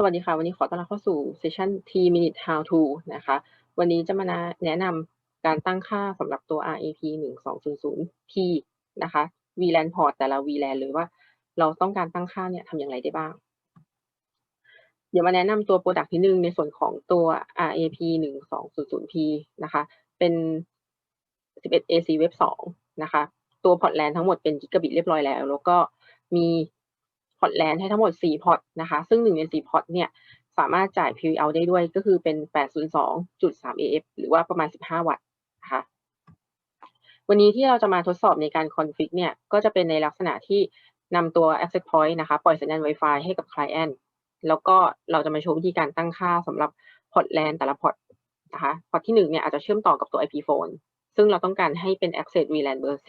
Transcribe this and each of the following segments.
สวัสดีค่ะ วันนี้ขอต้อนรับเข้าสู่เซสชัน T Minute How to นะคะ วันนี้จะมาแนะนำการตั้งค่าสำหรับตัว RAP 1200P นะคะ VLAN port แต่ละ VLAN เลยว่าเราต้องการตั้งค่าเนี่ยทำอย่างไรได้บ้าง เดี๋ยวมาแนะนำตัว Product ที่หนึ่งในส่วนของตัว RAP 1200P นะคะ เป็น 11AC Web 2นะคะ ตัว port LAN ทั้งหมดเป็น Gigabit เรียบร้อยแล้ว แล้วก็มี พอร์ตแลนด์ให้ทั้งหมด 4 พอร์ตนะคะ ซึ่งหนึ่งใน 4 พอร์ตเนี่ยสามารถจ่าย PV out ได้ด้วยก็คือเป็น 802.3 AF หรือว่าประมาณ 15 วัตต์นะคะวันนี้ที่เราจะมาทดสอบในการคอนฟิกเนี่ยก็จะเป็นในลักษณะที่นำตัว access point นะคะ ปล่อยสัญญาณ Wi-Fi ให้กับ client แล้วก็เราจะมาโชว์วิธีการตั้งค่าสำหรับพอร์ตแลนแต่ละพอร์ตนะคะพอร์ตที่1เนี่ยอาจจะเชื่อมต่อกับตัว IP phone ซึ่งเราต้องการให้เป็น access VLAN เบอร์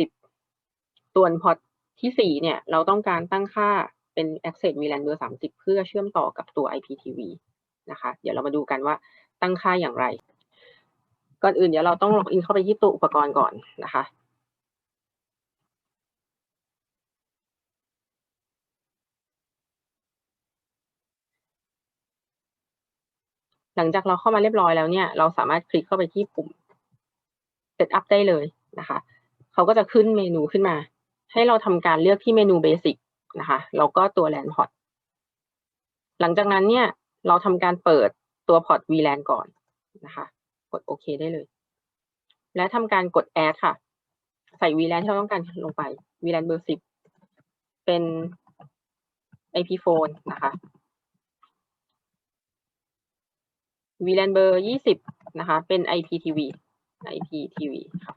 10 ส่วนพอร์ตที่ 4 เนี่ยเราต้องการตั้งค่า เป็น Access VLAN เบอร์30 เพื่อเชื่อมต่อกับตัว IPTV นะคะ เดี๋ยวเรามาดูกันว่าตั้งค่าอย่างไร ก่อนอื่นเดี๋ยวเราต้องล็อกอินเข้าไปที่ตัวอุปกรณ์ก่อนนะคะ หลังจากเราเข้ามาเรียบร้อยแล้วเนี่ย เราสามารถคลิกเข้าไปที่ปุ่ม Setup ได้เลยนะคะ เขาก็จะขึ้นเมนูขึ้นมา ให้เราทำการเลือกที่เมนู Basic นะคะแล้วก็ตัว LAN port หลังจากนั้นเนี่ยเราทำการเปิดตัวพอร์ต VLAN ก่อนนะคะกดโอเคได้เลย และทำการกด add ค่ะ ใส่ VLAN ที่เราต้องการลงไป VLAN เบอร์10เป็น IP phone นะคะ VLAN เบอร์20นะคะ เป็น IPTV IPTV ค่ะ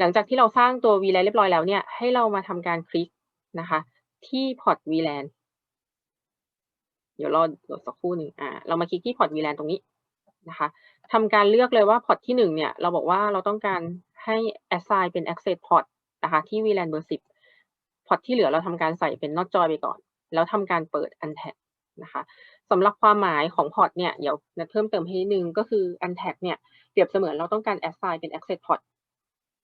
หลังจากที่เราสร้างตัว VLAN เรียบร้อยแล้วเนี่ย ให้เรามาทำการคลิกนะคะ ที่พอร์ต VLAN เดี๋ยวรอดสักครู่หนึ่งอ่า เรามาคลิกที่พอร์ต VLAN ตรงนี้นะคะทำการเลือกเลยว่าพอร์ตที่หนึ่งเนี่ย เราบอกว่าเราต้องการให้ assign เป็น access port นะคะที่ VLAN เบอร์ 10พอร์ตที่เหลือเราทำการใส่เป็น not join ไปก่อน แล้วทำการเปิด untag นะคะสำหรับความหมายของพอร์ตเนี่ย เดี๋ยวนัดเพิ่มเติมให้นิดนึงก็คือ untag เนี่ย เปรียบเสมือนเราต้องการ assign เป็น access port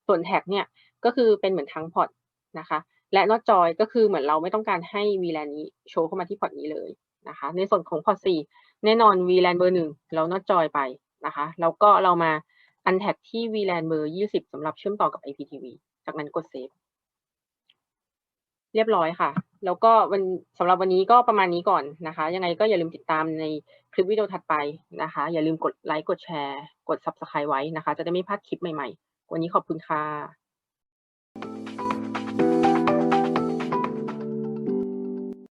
ส่วน tag เนี่ยก็คือเป็นเหมือนทั้งพอร์ตนะคะ และ not join ก็คือเหมือนเราไม่ต้องการให้ VLAN นี้โชว์เข้ามาที่พอร์ตนี้เลยนะคะ ในส่วนของพอร์ต4แน่นอน VLAN เบอร์1เรา not join ไปนะคะ แล้วก็เรามา untag ที่ VLAN เบอร์20สำหรับเชื่อมต่อกับ IPTV จากนั้นกด save เรียบร้อยค่ะ แล้วก็วันสำหรับวันนี้ก็ประมาณนี้ก่อนนะคะ ยังไงก็อย่าลืมติดตามในคลิปวิดีโอถัดไปนะคะ อย่าลืมกดไลค์ กดแชร์ กด subscribe ไว้นะคะ จะได้ไม่พลาดคลิปใหม่ๆ วันนี้ขอบคุณค่ะ